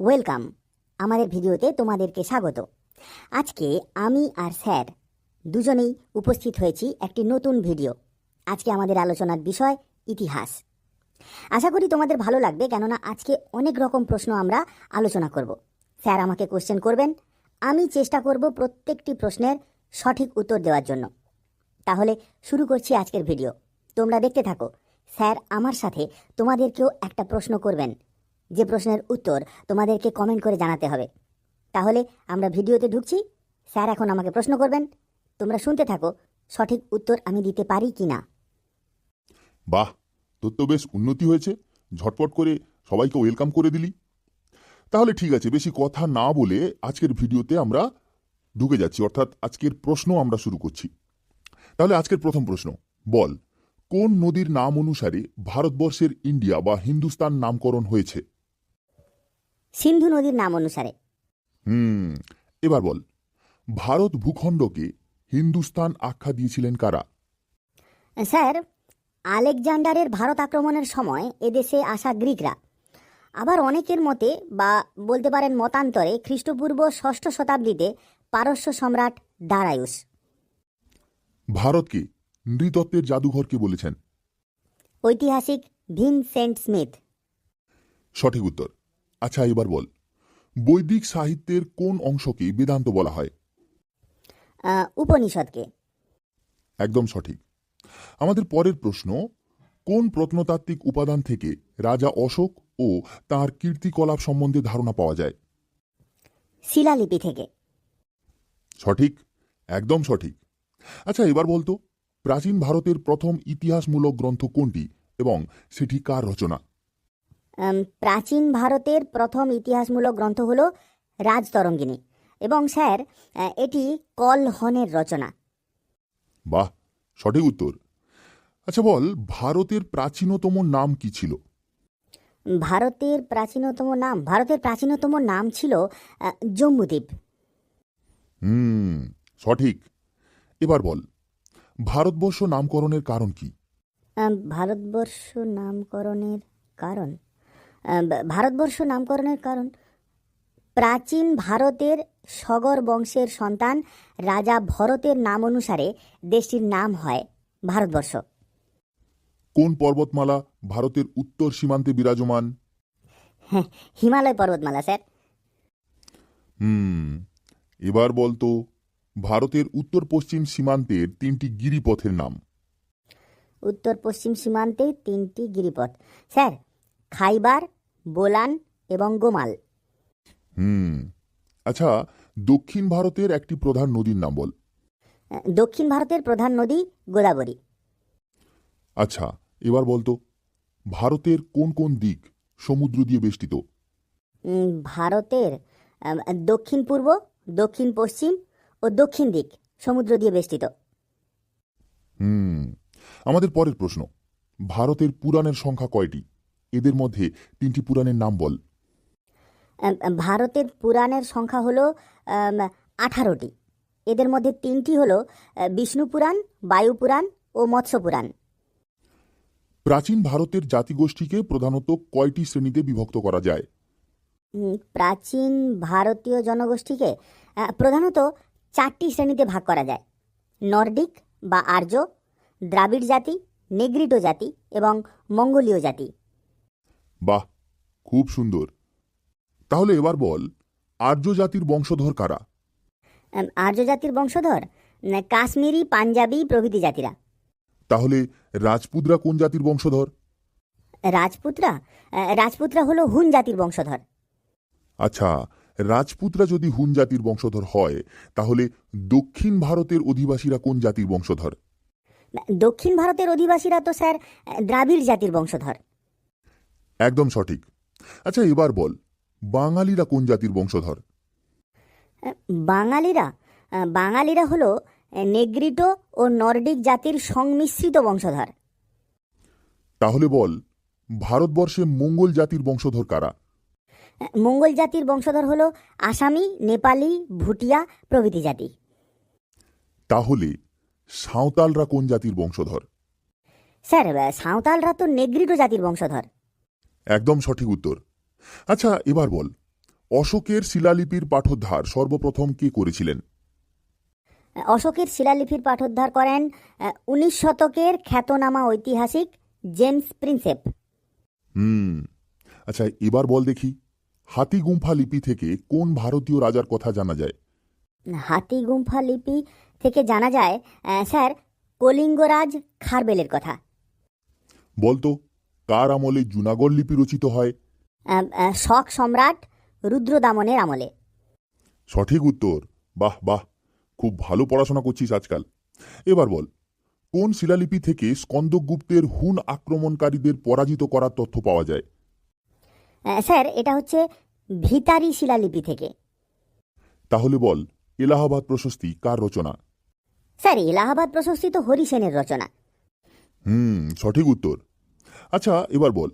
Welcome. আমাদের ভিডিওতে তোমাদেরকে স্বাগত। আজকে আমি আর স্যার দুজনেই উপস্থিত হয়েছি একটি নতুন ভিডিও। আজকে আমাদের আলোচনার বিষয় ইতিহাস। আশা করি তোমাদের ভালো লাগবে, কেননা আজকে অনেক রকম প্রশ্ন আমরা আলোচনা করব। স্যার আমাকে কোশ্চেন করবেন, আমি চেষ্টা করব প্রত্যেকটি প্রশ্নের সঠিক উত্তর দেওয়ার জন্য। তাহলে শুরু করছি আজকের ভিডিও। তোমরা দেখতে থাকো, স্যার আমার সাথে তোমাদেরকেও একটা প্রশ্ন করবেন। যে প্রশ্নের উত্তর তোমাদেরকে কমেন্ট করে জানাতে হবে। তাহলে আমরা ভিডিওতে ঢুকছি। স্যার এখন আমাকে প্রশ্ন করবেন। তোমরা শুনতে থাকো, সঠিক উত্তর আমি দিতে পারি কি না বাহ, তোর তো বেশ উন্নতি হয়েছে। ঝটপট করে সবাইকে ওয়েলকাম করে দিলি। তাহলে ঠিক আছে, বেশি কথা না বলে আজকের ভিডিওতে আমরা ঢুকে যাচ্ছি। অর্থাৎ আজকের প্রশ্ন আমরা শুরু করছি। তাহলে আজকের প্রথম প্রশ্ন, বল, কোন নদীর নাম অনুসারে ভারতবর্ষের ইন্ডিয়া বা হিন্দুস্তান নামকরণ হয়েছে? সিন্ধু নদীর নাম অনুসারে। হুম এবার বল ভারত ভূখণ্ডকে হিন্দুস্তান আখ্যা দিয়েছিলেন কারা? স্যার আলেকজান্ডারের ভারত আক্রমণের সময় এদেশে আসা গ্রিকরা। আবার অনেকের মতে বা বলতে পারেন মতান্তরে খ্রিস্টপূর্ব ষষ্ঠ শতাব্দীতে পারস্য সম্রাট দারায়ুস। ভারতকে নৃতত্ত্বের জাদুঘরকে বলেছেন? ঐতিহাসিক ভিনসেন্ট স্মিথ। সঠিক উত্তর আচ্ছা এবার বল। বৈদিক সাহিত্যের কোন অংশকে বেদান্ত বলা হয়? উপনিষদকে। একদম সঠিক। আমাদের পরের প্রশ্ন কোন প্রত্নতাত্ত্বিক উপাদান থেকে রাজা অশোক ও তার কীর্তিকলাপ সম্বন্ধে ধারণা পাওয়া যায়? শিলালিপি থেকে। সঠিক? একদম সঠিক। আচ্ছা এবার বলতো প্রাচীন ভারতের প্রথম ইতিহাসমূলক গ্রন্থ কোনটি এবং সেটি কার রচনা? প্রাচীন ভারতের প্রথম ইতিহাসমূলক গ্রন্থ হল রাজতরঙ্গিনী। এবং স্যার এটি কল হনের রচনা। বাহ সঠিক উত্তর। আচ্ছা বল ভারতের প্রাচীনতম নাম কি ছিল? ভারতের প্রাচীনতম নাম ভারতের প্রাচীনতম নাম ছিল আহ, জম্বুদ্বীপ হুম সঠিক। এবার বল ভারতবর্ষ নামকরণের কারণ কি? ভারতবর্ষ নামকরণের কারণ? ভারতবর্ষ নামকরণের কারণ। প্রাচীন ভারতের সগর বংশের সন্তান রাজা ভরতের নাম অনুসারে দেশটির নাম হয় ভারতবর্ষ। কোন পর্বতমালা ভারতের উত্তর সীমান্তে বিরাজমান? হ্যাঁ হিমালয় পর্বতমালা স্যার। হুম এবার বলতো ভারতের উত্তর পশ্চিম সীমান্তের তিনটি গিরিপথের নাম। উত্তর পশ্চিম সীমান্তে তিনটি গিরিপথ। স্যার খাইবার বোলান এবং গোমাল। হুম। আচ্ছা দক্ষিণ ভারতের একটি প্রধান নদীর নাম বল। দক্ষিণ ভারতের প্রধান নদী গোদাবরী। আচ্ছা এবার বলতো ভারতের কোন কোন দিক সমুদ্র দিয়ে বেষ্টিত? ভারতের দক্ষিণ পূর্ব দক্ষিণ পশ্চিম ও দক্ষিণ দিক সমুদ্র দিয়ে বেষ্টিত। হুম। আমাদের পরের প্রশ্ন ভারতের পুরাণের সংখ্যা কয়টি? এদের মধ্যে তিনটি পুরাণের নাম বল। ভারতের পুরাণের সংখ্যা হল আঠারোটি। এদের মধ্যে তিনটি হল বিষ্ণু পুরাণ বায়ু পুরাণ ও মৎস্য পুরাণ। প্রাচীন ভারতের জাতিগোষ্ঠীকে প্রধানত কয়টি শ্রেণীতে বিভক্ত করা যায়? প্রাচীন ভারতীয় জনগোষ্ঠীকে প্রধানত চারটি শ্রেণীতে ভাগ করা যায়। নর্ডিক বা আর্য দ্রাবিড় জাতি নেগ্রিটো জাতি এবং মঙ্গোলীয় জাতি। বাহ খুব সুন্দর। তাহলে এবার বল আর্য জাতির বংশধর কারা? আর্য জাতির বংশধর? কাশ্মীরি পাঞ্জাবি প্রভৃতি জাতিরা। তাহলে রাজপুতরা কোন জাতির বংশধর? রাজপুতরা? রাজপুতরা হলো হুন জাতির বংশধর। আচ্ছা রাজপুতরা যদি হুন জাতির বংশধর হয় তাহলে দক্ষিণ ভারতের অধিবাসীরা কোন জাতির বংশধর? দক্ষিণ ভারতের অধিবাসীরা তো স্যার দ্রাবিড় জাতির বংশধর। একদম সঠিক। আচ্ছা এবার বল বাঙালিরা কোন জাতির বংশধর? বাঙালিরা? বাঙালিরা হলো নেগ্রিটো ও নর্ডিক জাতির সংমিশ্রিত বংশধর। তাহলে বল ভারতবর্ষে মঙ্গল জাতির বংশধর কারা? মঙ্গল জাতির বংশধর হলো আসামি নেপালি ভুটিয়া প্রভৃতি জাতি। তাহলে সাঁওতালরা কোন জাতির বংশধর? স্যার সাঁওতালরা তো নেগ্রিটো জাতির বংশধর। একদম সঠিক উত্তর। আচ্ছা এবার বল অশোকের শিলালিপির পাঠোদ্ধার সর্বপ্রথম কে করেছিলেন? অশোকের শিলালিপির পাঠোদ্ধার করেন উনিশ শতকের খ্যাতনামা ঐতিহাসিক জেমস প্রিন্সেপ। হুম আচ্ছা এবার বল দেখি হাতি গুম্ফা লিপি থেকে কোন ভারতীয় রাজার কথা জানা যায়? হাতি গুম্ফা লিপি থেকে জানা যায় স্যার কলিঙ্গরাজ খারবেলের কথা। বলতো কার আমলে জুনাগড় লিপি রচিত হয়। আহ, আহ, শক সম্রাট রুদ্রদামনের আমলে। সঠিক উত্তর। বাহ বাহ। খুব ভালো পড়াশোনা করছিস আজকাল। এবার বল কোন শিলালিপি থেকে স্কন্দগুপ্তের হুন আক্রমণকারীদের পরাজিত করার তথ্য পাওয়া যায়? আহ, স্যার এটা হচ্ছে ভিতারি শিলালিপি থেকে। তাহলে বল এলাহাবাদ প্রশস্তি কার রচনা? স্যার এলাহাবাদ প্রশস্তি তো হরিসেনের রচনা। হুম সঠিক উত্তর। আচ্ছা এবার বল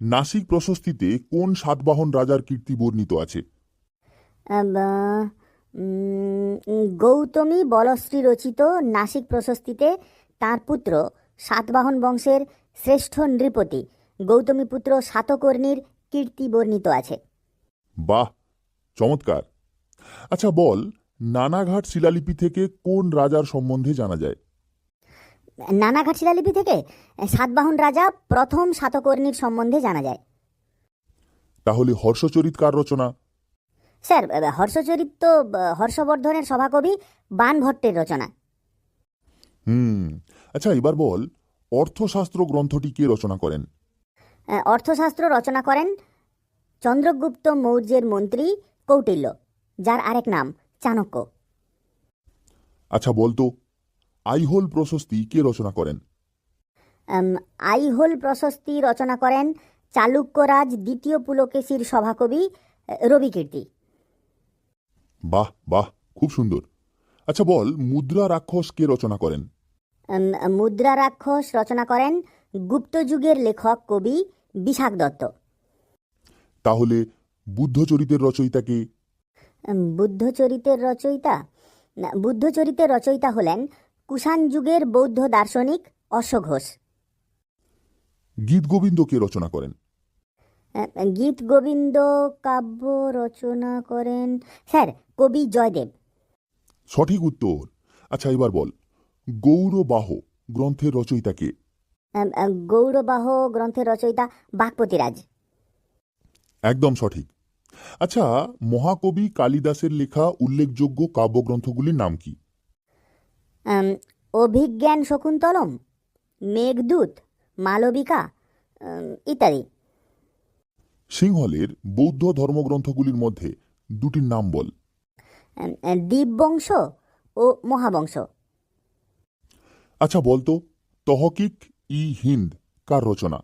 নাসিক প্রশস্তিতে কোন সাতবাহন রাজার কীর্তি বর্ণিত আছে? গৌতমী বলশ্রী রচিত নাসিক প্রশস্তিতে তার পুত্র সাতবাহন বংশের শ্রেষ্ঠ নৃপতি গৌতমী পুত্র সাতকর্ণীর কীর্তি বর্ণিত আছে। বাহ চমৎকার। আচ্ছা বল নানাঘাট শিলালিপি থেকে কোন রাজার সম্বন্ধে জানা যায়? নানাঘাট শিলালিপি থেকে সাতবাহন রাজা প্রথম সাতকর্ণীর সম্বন্ধে জানা যায়। তাহলে হর্ষচরিত কার রচনা? স্যার হর্ষচরিত তো হর্ষবর্ধনের সভাকবি বানভট্টের রচনা। হুম আচ্ছা এবার বল অর্থশাস্ত্র গ্রন্থটি কে রচনা করেন? অর্থশাস্ত্র রচনা করেন চন্দ্রগুপ্ত মৌর্যের মন্ত্রী কৌটিল্য যার আরেক নাম চাণক্য। আচ্ছা বলতো আইহোল প্রশস্তি কে রচনা করেন? আইহোল প্রশস্তি রচনা করেন চালুক্যরাজ দ্বিতীয় পুলকেশীর সভাকবি রবিকীর্তি বাহ বাহ খুব সুন্দর। আচ্ছা বল মুদ্রা রাক্ষস কে রচনা করেন? মুদ্রা রাক্ষস রচনা করেন গুপ্তযুগের লেখক কবি বিশাখ দত্ত। তাহলে বুদ্ধচরিতের রচয়িতাকে আম, বুদ্ধচরিতের রচয়িতা? বুদ্ধচরিতের রচয়িতা হলেন কুষাণ যুগের বৌদ্ধ দার্শনিক অশ্বঘোষ গীতগোবিন্দ কে রচনা করেন। গীত গোবিন্দ কাব্য রচনা করেন। স্যার কবি জয়দেব। সঠিক উত্তর। আচ্ছা এবার বল গৌরবাহ গ্রন্থের রচয়িতাকে আহ, আহ, গৌরবাহ গ্রন্থের রচয়িতা বাগপতিরাজ। একদম সঠিক। আচ্ছা মহাকবি কালিদাসের লেখা উল্লেখযোগ্য কাব্যগ্রন্থগুলির নাম কি? অভিজ্ঞান শকুন্তলম মেঘদূত মালবিকা ইত্যাদি। সিংহলের বৌদ্ধ ধর্মগ্রন্থগুলির মধ্যে দুটির নাম বল। দ্বীপবংশ ও মহাবংশ। আচ্ছা বলতো তহকিক ই হিন্দ কার রচনা?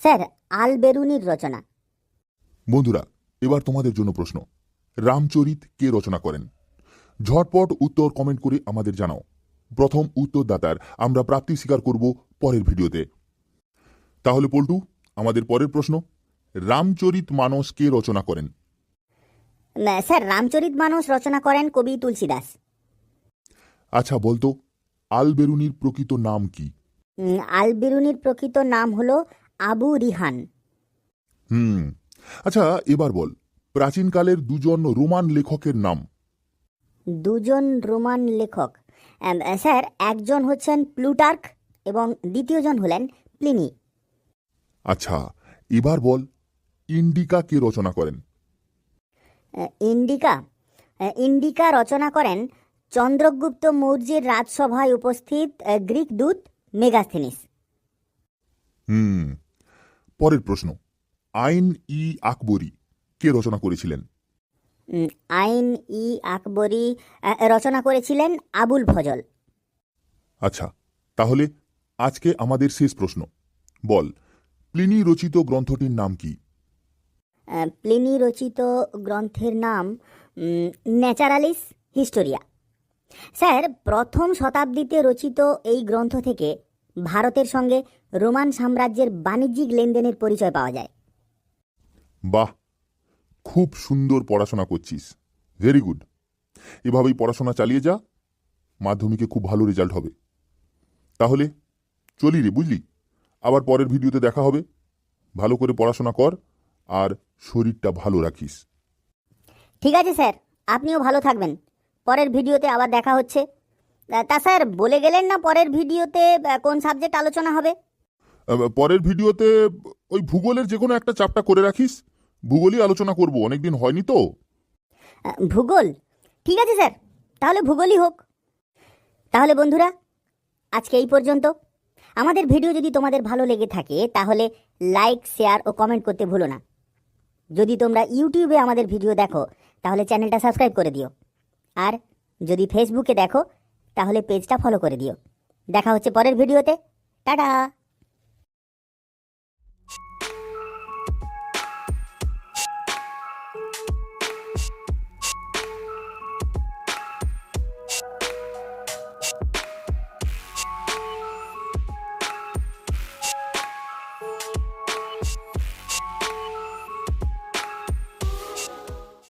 স্যার আল বেরুনির রচনা। বন্ধুরা এবার তোমাদের জন্য প্রশ্ন রামচরিত কে রচনা করেন? ঝটপট উত্তর কমেন্ট করে আমাদের জানাও। প্রথম উত্তরদাতার আমরা প্রাপ্তি স্বীকার করব পরের ভিডিওতে। তাহলে পল্টু আমাদের পরের প্রশ্ন রামচরিত মানস কে রচনা করেন? স্যার রামচরিত মানস রচনা করেন কবি তুলসীদাস। আচ্ছা বলতো আলবেরুনির প্রকৃত নাম কি? উম, আল বেরুনির প্রকৃত নাম হল আবু রিহান। হুম আচ্ছা এবার বল প্রাচীনকালের দুজন রোমান লেখকের নাম? দুজন রোমান লেখক। স্যার একজন হচ্ছেন প্লুটার্ক এবং দ্বিতীয়জন হলেন প্লিনি। আচ্ছা এবার বল ইন্ডিকা কে রচনা করেন? ইন্ডিকা? ইন্ডিকা রচনা করেন চন্দ্রগুপ্ত মৌর্যের রাজসভায় উপস্থিত গ্রিক দূত মেগাস্থেনিস। হুম পরের প্রশ্ন। আইন ই আকবরী কে রচনা করেছিলেন? আইন ই আকবরী রচনা করেছিলেন আবুল ফজল। আচ্ছা তাহলে আজকে আমাদের শেষ প্রশ্ন। বল প্লিনি রচিত গ্রন্থটির নাম কি? প্লিনি রচিত গ্রন্থের নাম ন্যাচারালিস হিস্টোরিয়া। স্যার প্রথম শতাব্দীতে রচিত এই গ্রন্থ থেকে ভারতের সঙ্গে রোমান সাম্রাজ্যের বাণিজ্যিক লেনদেনের পরিচয় পাওয়া যায়। বাহ খুব সুন্দর পড়াশোনা করছিস। ভেরি গুড এভাবেই পড়াশোনা চালিয়ে যা মাধ্যমিকে খুব ভালো রেজাল্ট হবে। তাহলে চলি রে বুঝলি? আবার পরের ভিডিওতে দেখা হবে। ভালো করে পড়াশোনা কর আর শরীরটা ভালো রাখিস। ঠিক আছে স্যার আপনিও ভালো থাকবেন। পরের ভিডিওতে আবার দেখা হচ্ছে। তা স্যার বলে গেলেন না পরের ভিডিওতে কোন সাবজেক্ট আলোচনা হবে? পরের ভিডিওতে ওই ভূগোলের যে কোনো একটা চাপটা করে রাখিস। ভূগোলই আলোচনা করব, অনেকদিন হয়নি তো। ভূগোল? ঠিক আছে স্যার, তাহলে ভূগোলই হোক। তাহলে বন্ধুরা, আজকে এই পর্যন্ত। আমাদের ভিডিও যদি তোমাদের ভালো লেগে থাকে, তাহলে লাইক, শেয়ার ও কমেন্ট করতে ভুলো না। যদি তোমরা ইউটিউবে আমাদের ভিডিও দেখো, তাহলে চ্যানেলটা সাবস্ক্রাইব করে দিও। আর যদি ফেসবুকে দেখো, তাহলে পেজটা ফলো করে দিও। দেখা হচ্ছে পরের ভিডিওতে। টাটা!